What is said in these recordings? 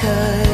could.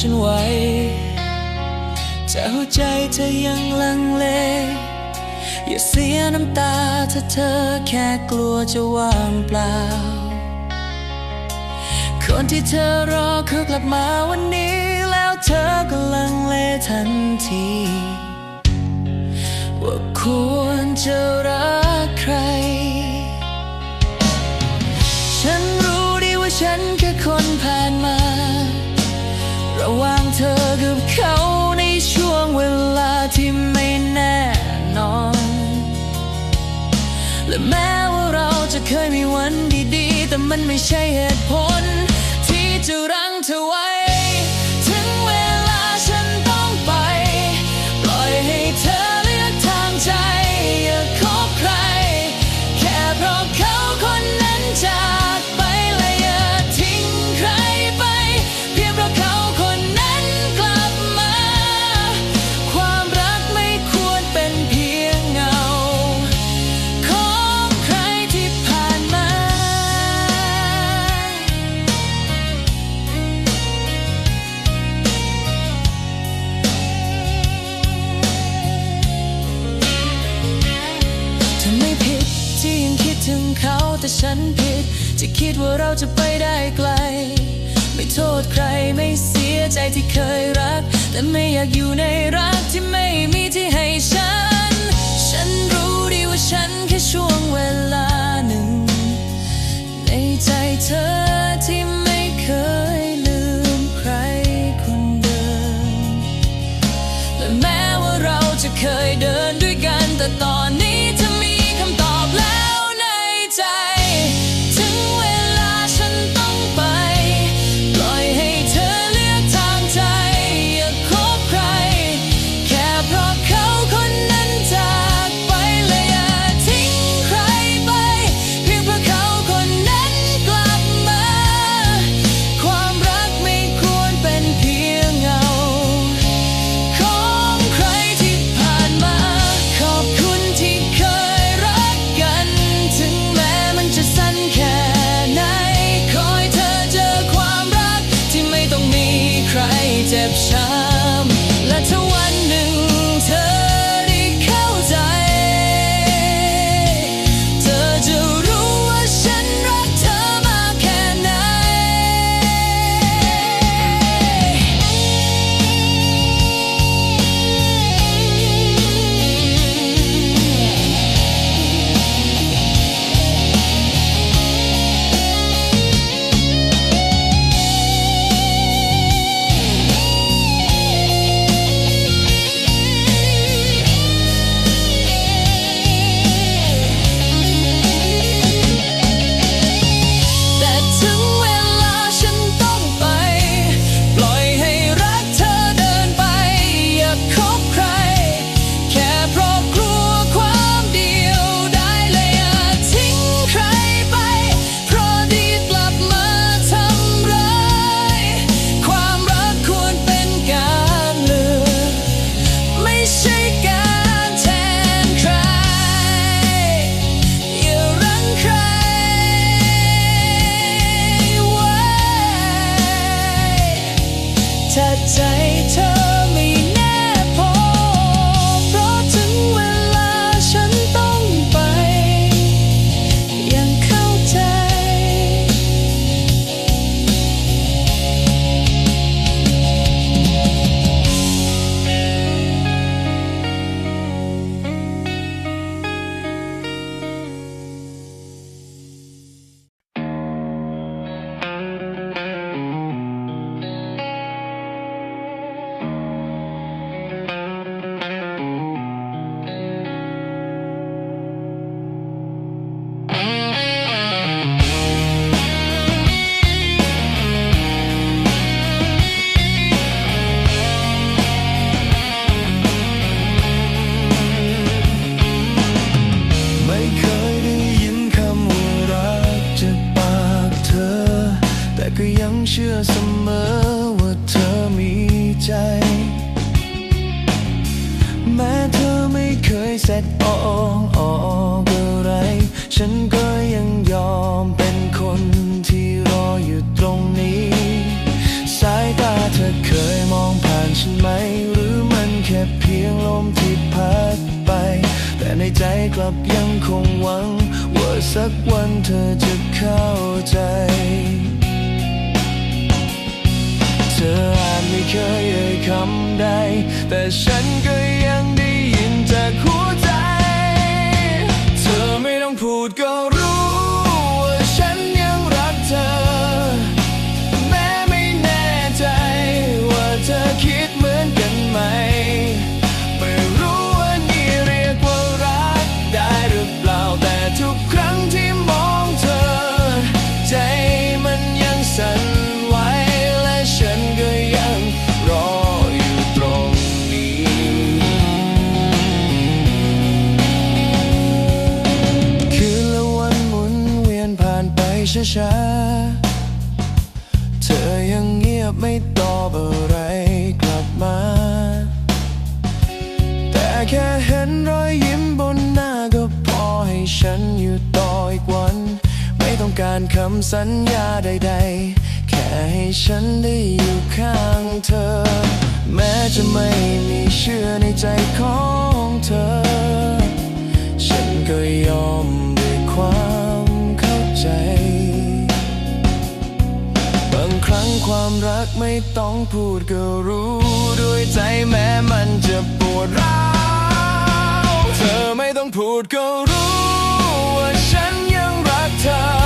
ฉันไว้ เจ้าใจเธอยังลังเล อย่าเสียน้ำตาถ้าเธอแค่กลัวจะว่างเปล่า คนที่เธอรอคือกลับมาวันนี้ แล้วเธอก็ลังเลทันที ว่าควรจะรักใคร ฉันรู้ดีว่าฉันแค่คนผ่าน กับเขาในช่วงเวลาที่ไม่แน่นอน และแม้ว่าเราจะเคยมีวันดีๆ แต่มันไม่ใช่เหตุผล ที่จะรั้งเธอไว้ ฉันผิดที่คิดว่าเราจะไปได้ไกล ไม่โทษใครไม่เสียใจที่เคยรัก แต่ไม่อยากอยู่ในรักที่ไม่มีที่ให้ฉัน จะไม่มีเชื่อในใจของเธอ ฉันก็ยอมด้วยความเข้าใจ บางครั้งความรักไม่ต้องพูดก็รู้ด้วยใจแม้มันจะปวดร้าวเธอไม่ต้องพูดก็รู้ว่าฉันยังรักเธอ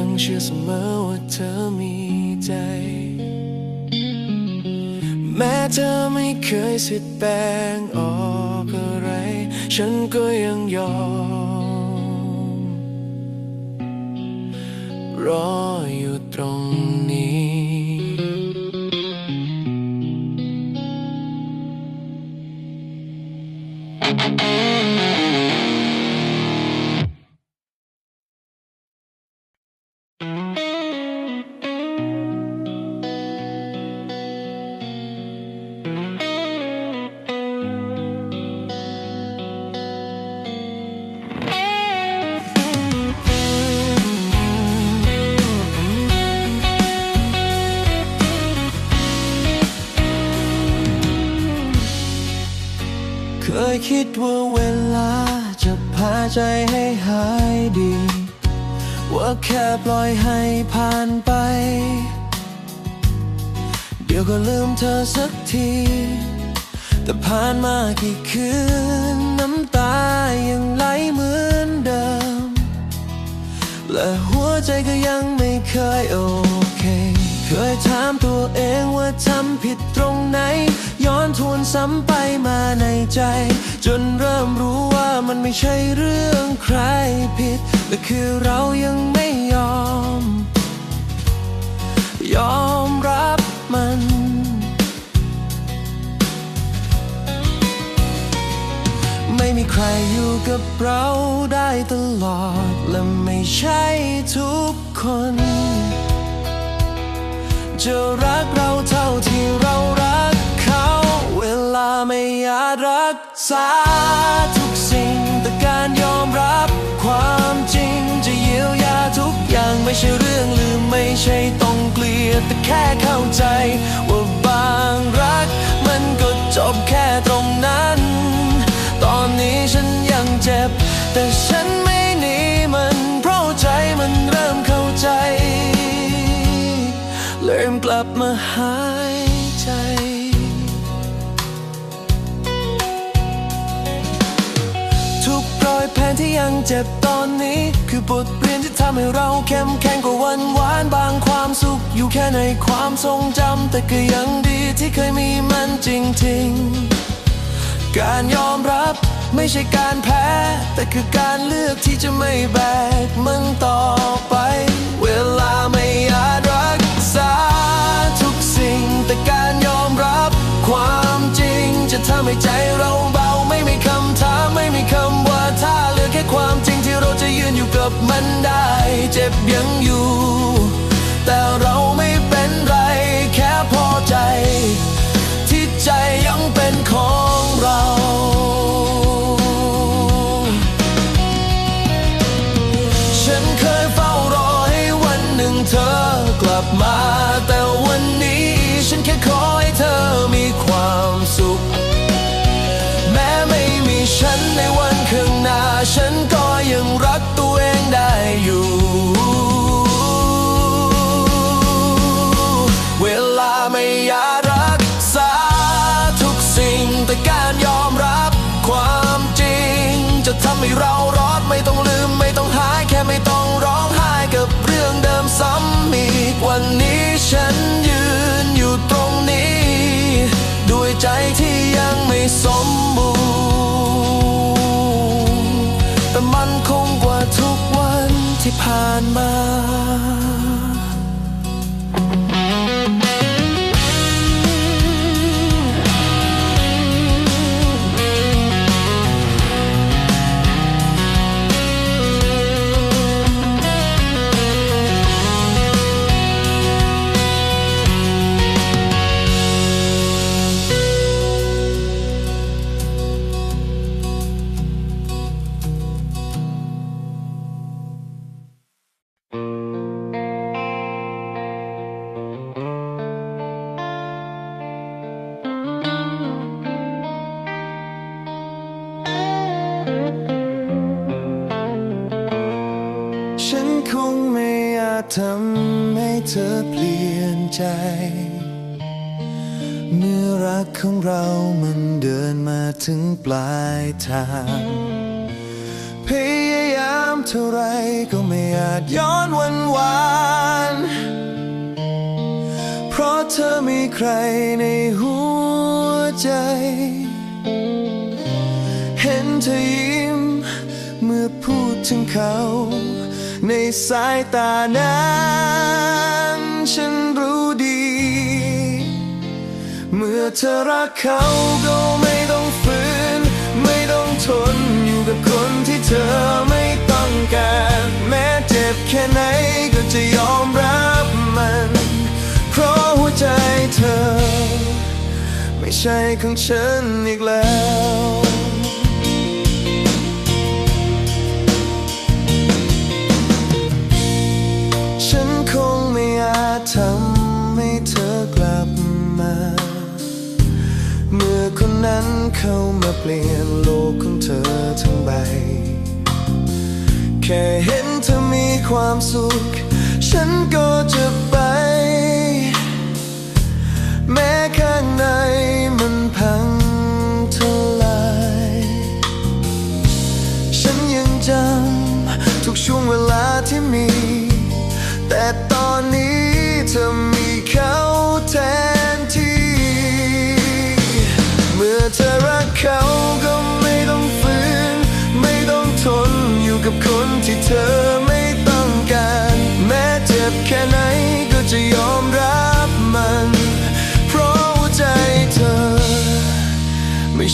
ยังเชื่อเสมอว่าเธอมีใจ แม้เธอไม่เคยสิทธิ์แบ่งออกอะไร ฉันก็ยังยอมรอ ใจให้หายดี ว่าแค่ปล่อยให้ผ่านไป เดี๋ยวก็ลืมเธอสักที แต่ผ่านมากี่คืน น้ำตายังไหลเหมือนเดิม และหัวใจก็ยังไม่เคยโอเค เคยถามตัวเองว่าทำผิดตรงไหน ย้อนทวนซ้ำไปมาในใจ จนเริ่มรู้ว่ามันไม่ใช่เรื่องใครผิดแต่คือเรายังไม่ยอม ยอมรับมันไม่มีใครอยู่กับเราได้ตลอด และไม่ใช่ทุกคน จะรักเราเท่าที่เรารักเขา เวลาไม่อาจรัก ษาทุกสิ่งแต่การยอมรับ ความจริงจะเยียวยาทุกอย่างไม่ใช่เรื่องลืมไม่ใช่ต้องเกลียดแต่แค่เข้าใจ ว่าบางรัก มันก็จบแค่ตรงนั้น ตอนนี้ฉันยังเจ็บ แต่ฉันไม่หนีมันเพราะใจมันเริ่มเข้าใจ เริ่มกลับมาหาย ยังเจ็บตอนนี้ คือบทเรียนที่ทำให้เราเข้มแข็งกว่าวันหวานบางความสุข อยู่แค่ในความทรงจำแต่ก็ยังดีที่เคยมีมันจริงๆ การยอมรับไม่ใช่การแพ้ แต่คือการเลือกที่จะไม่แบกมันต่อไป เวลาไม่อาจรักษาทุกสิ่ง แต่การยอมรับความจริงจะทำให้ใจเราบา ค่ความจริงที่เราจะยืนอยู่กับมันได้ เจ็บยังอยู่ แต่เราไม่เป็นไรแค่พอใจ ที่ใจยังเป็นของเราฉันเธอกลับมาแต่วันนี้ ฉันแค่ขอให้เธอมีความสุข สมบูร ใครในหัวใจ เห็นเธอยิ้ม เมื่อพูดถึงเขา ในสายตานั้นฉันรู้ดี เมื่อเธอรักเขาก็ไม่ต้องฝืน ไม่ต้องทนอยู่กับคนที่เธอไม่ต้องการ แม้เจ็บแค่ไหนก็จะยอมรับมัน หัวใจเธอ ไม่ใช่ของฉันอีกแล้วฉันคงไม่อาจทำให้เธอกลับมา เมื่อคนนั้นเข้ามาเปลี่ยนโลกของเธอทั้งใบ แค่เห็นเธอมีความสุข ฉันก็จะ แม้ข้างในมันพังทลาย ฉันยังจำทุกช่วงเวลาที่มี แต่ตอนนี้เธอมีเขาแทนที่ เมื่อเธอรักเขาก็ไม่ต้องฝืน ไม่ต้องทนอยู่กับคนที่เธอไม่ต้องการ แม้เจ็บแค่ไหนก็จะยอมรับ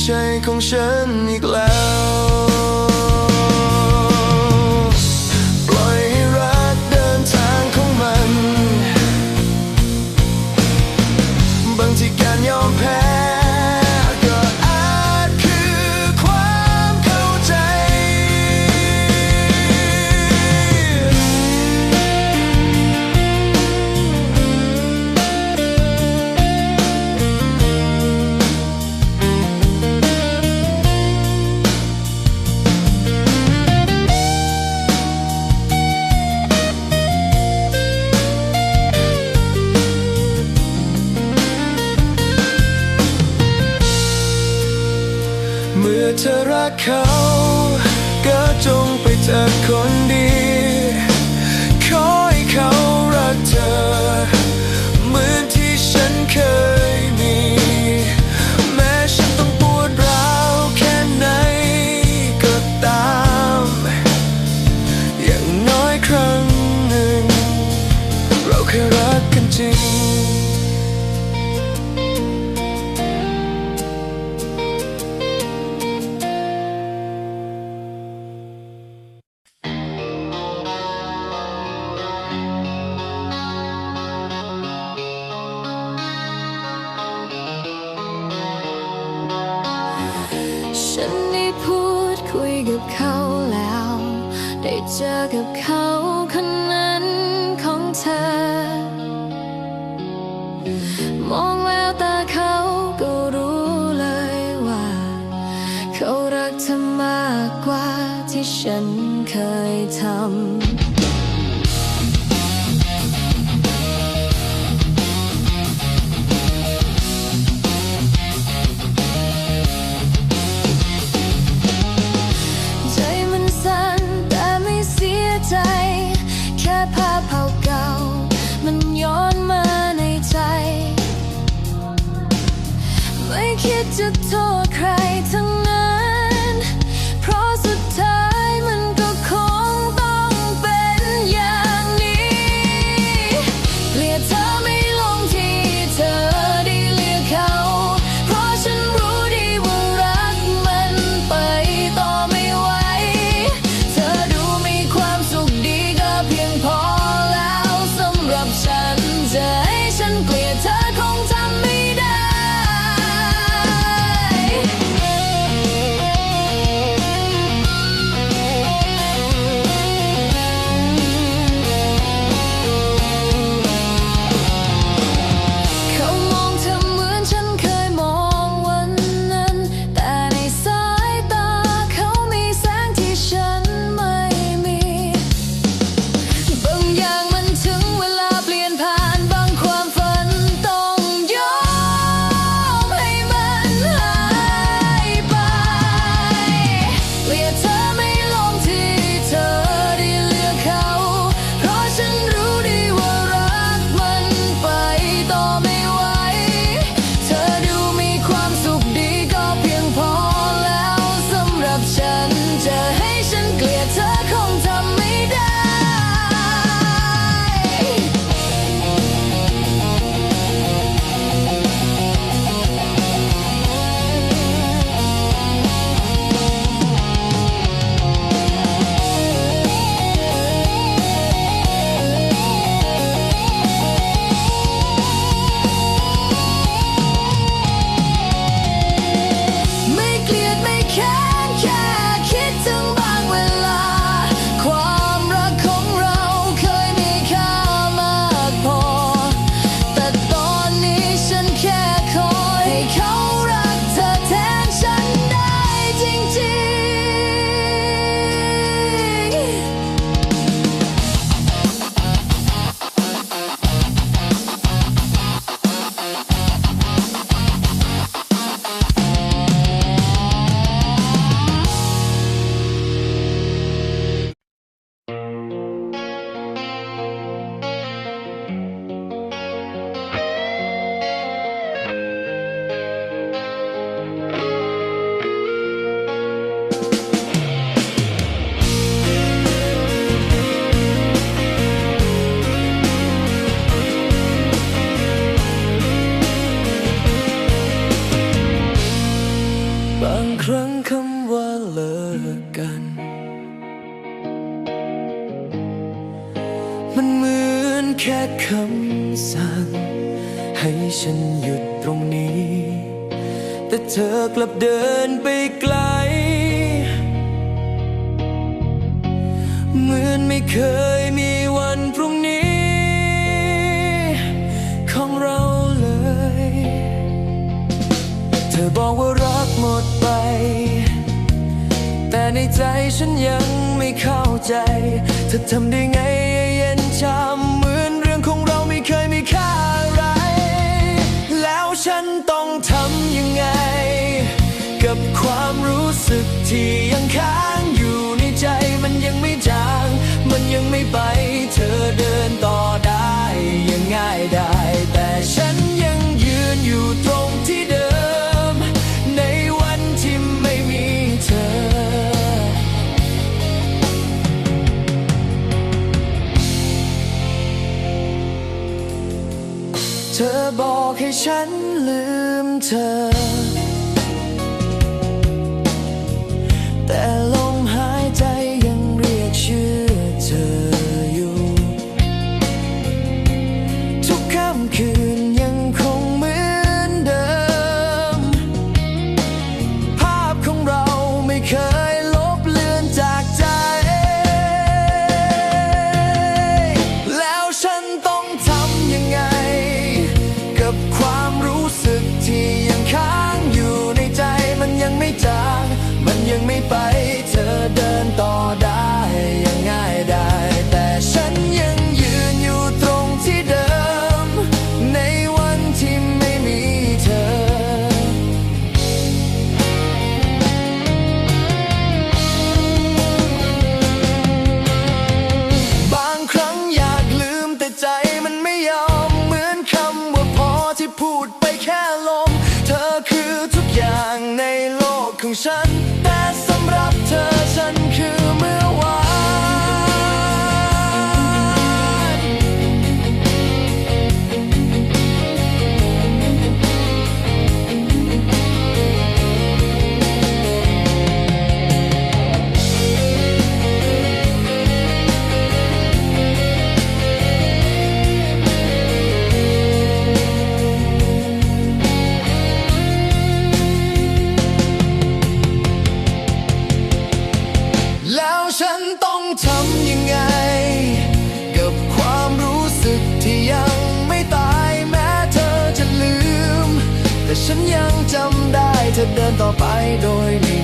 ใช่ของฉันอีกแล้ว ฉันได้พูดคุยกับเขาแล้ว ได้เจอกับเขา หยุดตรงนี้ แต่เธอกลับเดินไปไกล เหมือนไม่เคยมีวันพรุ่งนี้ ของเราเลย เธอบอกว่ารักหมดไป แต่ในใจฉันยังไม่เข้าใจ เธอทำได้ไงเย็นเช้า ค้างอยู่ในใจมันยังไม่จาง มันยังไม่ไป เธอเดินต่อได้ยังง่ายได้ แต่ฉันยังยืนอยู่ตรงที่เดิม ในวันที่ไม่มีเธอ เธอบอกให้ฉันลืมเธอ ต่อไปโดยไม่